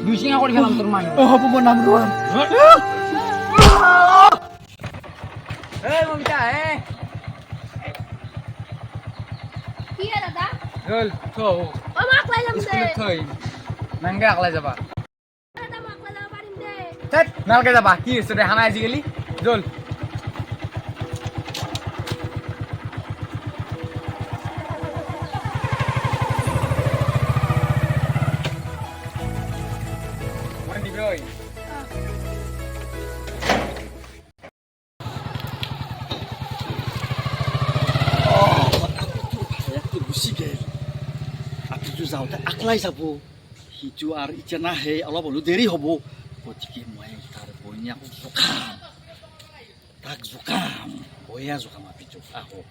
Oh. Oh. Oh. Oh. Oh. Oh. Oh. Oh? Oh. Oh. Kau Bising aku di dalam terman. oh, buk lamur. Eh, mau minta eh. কি রে দাদা Gol, so. ও মাকলাই যাম দে থই. Nangga akla jaba. দাদা যাব পাৰিম দে Tet, nalga jaba. Ki sudah hana আজিকালি? Jol. Mandi bro. একটু গুচি গেল আপুটো যাওঁতে আকলাই যাব সিটো আৰু এতিয়া নাহে অলপ হ'লেও দেৰি হ'ব গতিকে মই তাৰ বইনীয়াক জোকাম তাক জোকাম বয়া জোকাম আপিটো আহক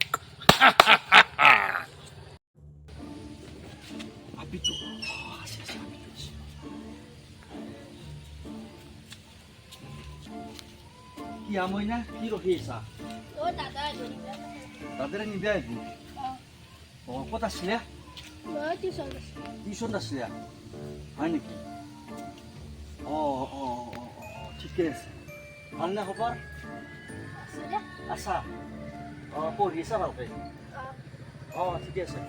কি আমইনা কি ৰখি আছা? ও দাদা দাদাৰে নিবিয়া আহিব অঁ। ক'ত আছিলে? ও টিউশন আছিলে? হয় নেকি? অঁ ঠিকে আছে। ভালনে খবৰ? আছে দে। আছা? অঁ পঢ়ি আছা ভালকৈ? অঁ। ঠিকে আছে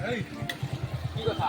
Hey. কি কথা?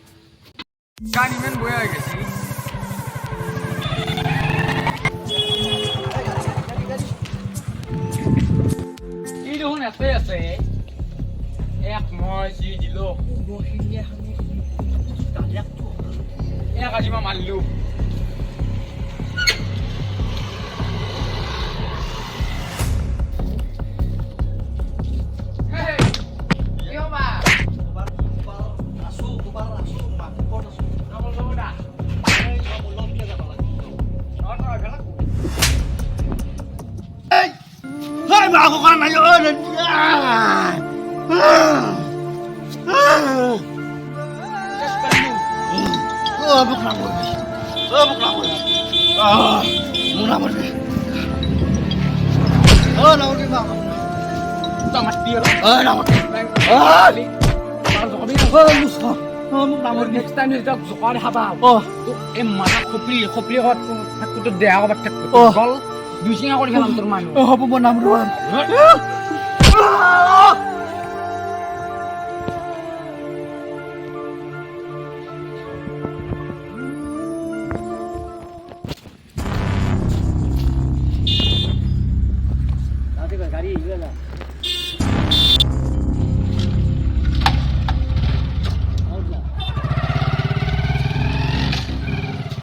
গেল গান ইমান বয়ে গেছি। এই দেখোন আছে আছে। এক মই যি দিলো। এক আজি মই মাৰিলো। Oh, lamur di bawah. Tomat biru. Oh, lamur. Ah, li. Kalau kau bilang, Oh, musuh. Oh, buk lamur. next time kita suka ada apa? Oh, Tu emma nak kopli, kopli kau tu aku tu dia kau baca. Oh. Kau bising aku di dalam 不